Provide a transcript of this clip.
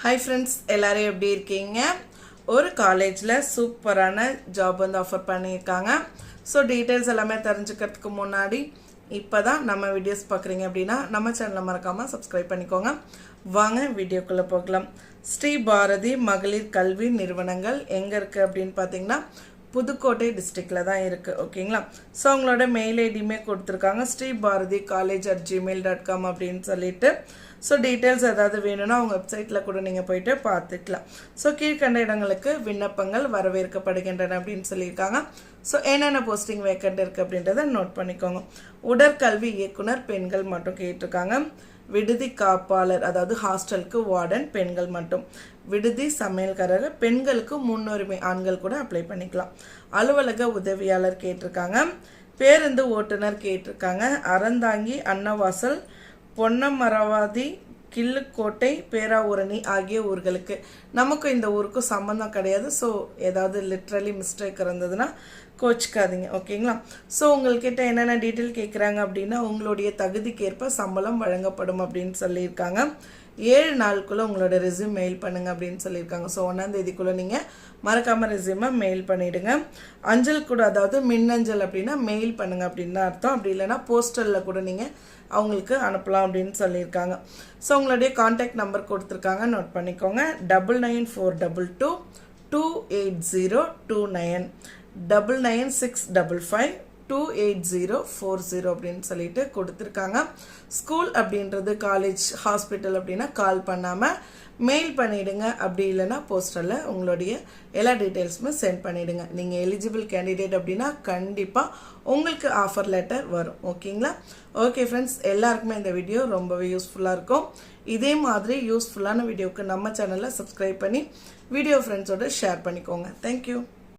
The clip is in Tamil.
ஹாய் ஃப்ரெண்ட்ஸ் எல்லோரும் எப்படி இருக்கீங்க? ஒரு காலேஜில் சூப்பரான ஜாப் வந்து ஆஃபர் பண்ணியிருக்காங்க. ஸோ டீட்டெயில்ஸ் எல்லாமே தெரிஞ்சுக்கிறதுக்கு முன்னாடி இப்போ தான் நம்ம வீடியோஸ் பார்க்குறீங்க அப்படின்னா நம்ம சேனலை மறக்காமல் சப்ஸ்கிரைப் பண்ணிக்கோங்க. வாங்க வீடியோக்குள்ளே போகலாம். ஸ்ரீ பாரதி மகளிர் கல்வி நிறுவனங்கள் எங்கே இருக்குது அப்படின்னு பார்த்தீங்கன்னா புதுக்கோட்டை டிஸ்ட்ரிக்டில் தான் இருக்குது ஓகேங்களா ஸோ அவங்களோட மெயில் ஐடியுமே கொடுத்துருக்காங்க. Sri Bharathi college at Gmail dot com அப்படின்னு சொல்லிட்டு. ஸோ டீட்டெயில்ஸ் ஏதாவது வேணும்னா அவங்க வெப்சைட்டில் கூட நீங்கள் போயிட்டு பார்த்துக்கலாம். ஸோ கீழ்கண்ட இடங்களுக்கு விண்ணப்பங்கள் வரவேற்கப்படுகின்றன அப்படின்னு சொல்லியிருக்காங்க. ஸோ என்னென்ன போஸ்டிங் வேக்கண்ட் இருக்குது அப்படின்றத நோட் பண்ணிக்கோங்க. உடற்கல்வி இயக்குனர் பெண்கள் மட்டும் கேட்டிருக்காங்க. விடுதி காப்பாளர் அதாவது ஹாஸ்டலுக்கு வார்டன் பெண்கள் மட்டும். விடுதி சமையல்காரர் பெண்களுக்கு முன்னுரிமை ஆண்கள் கூட அப்ளை பண்ணிக்கலாம். அலுவலக உதவியாளர் கேட்டிருக்காங்க. பேருந்து ஓட்டுநர் கேட்டிருக்காங்க. அறந்தாங்கி அன்னவாசல் பொன்னமரவாதி கிள்ளுக்கோட்டை பேராவூரணி ஆகிய ஊர்களுக்கு. நமக்கும் இந்த ஊருக்கும் சம்மந்தம் கிடையாது. ஸோ ஏதாவது லிட்ரலி மிஸ்டேக் இருந்ததுன்னா கோச்சிக்காதீங்க ஓகேங்களா? ஸோ உங்கள்கிட்ட என்னென்ன டீட்டெயில் கேட்குறாங்க அப்படின்னா உங்களுடைய தகுதிக்கேற்ப சம்பளம் வழங்கப்படும் அப்படின்னு சொல்லியிருக்காங்க. ஏழு நாளுக்குள்ளே உங்களோட ரெஸ்யூம் மெயில் பண்ணுங்க அப்படின்னு சொல்லியிருக்காங்க. ஸோ ஒன்றாம் தேதிக்குள்ளே நீங்கள் மறக்காமல் ரெஸ்யூமை மெயில் பண்ணிவிடுங்க அஞ்சல் கூட அதாவது மின்னஞ்சல் அப்படின்னா மெயில் பண்ணுங்க அப்படின்னு தான் அர்த்தம். அப்படி இல்லைன்னா போஸ்டலில் கூட நீங்கள் அவங்களுக்கு அனுப்பலாம் அப்படின்னு சொல்லியிருக்காங்க. ஸோ உங்களுடைய காண்டாக்ட் நம்பர் கொடுத்துருக்காங்க. நோட் பண்ணிக்கோங்க. Double nine four double two two eight zero two nine double nine six double five two eight zero four zero அப்படின்னு சொல்லிட்டு கொடுத்துருக்காங்க. ஸ்கூல் அப்படின்றது காலேஜ் ஹாஸ்பிட்டல் அப்படின்னா கால் பண்ணாமல் மெயில் பண்ணிவிடுங்க அப்படி இல்லைன்னா போஸ்டரில் உங்களுடைய எல்லா டீட்டெயில்ஸுமே சென்ட் பண்ணிவிடுங்க நீங்கள் எலிஜிபிள் கேண்டிடேட் அப்படின்னா கண்டிப்பாக உங்களுக்கு ஆஃபர் லெட்டர் வரும். ஓகேங்களா ஓகே ஃப்ரெண்ட்ஸ் எல்லாருக்குமே இந்த வீடியோ ரொம்பவே யூஸ்ஃபுல்லாக இருக்கும். இதே மாதிரி யூஸ்ஃபுல்லான வீடியோவுக்கு நம்ம சேனலை சப்ஸ்கிரைப் பண்ணி வீடியோ ஃப்ரெண்ட்ஸோட ஷேர் பண்ணிக்கோங்க. தேங்க்யூ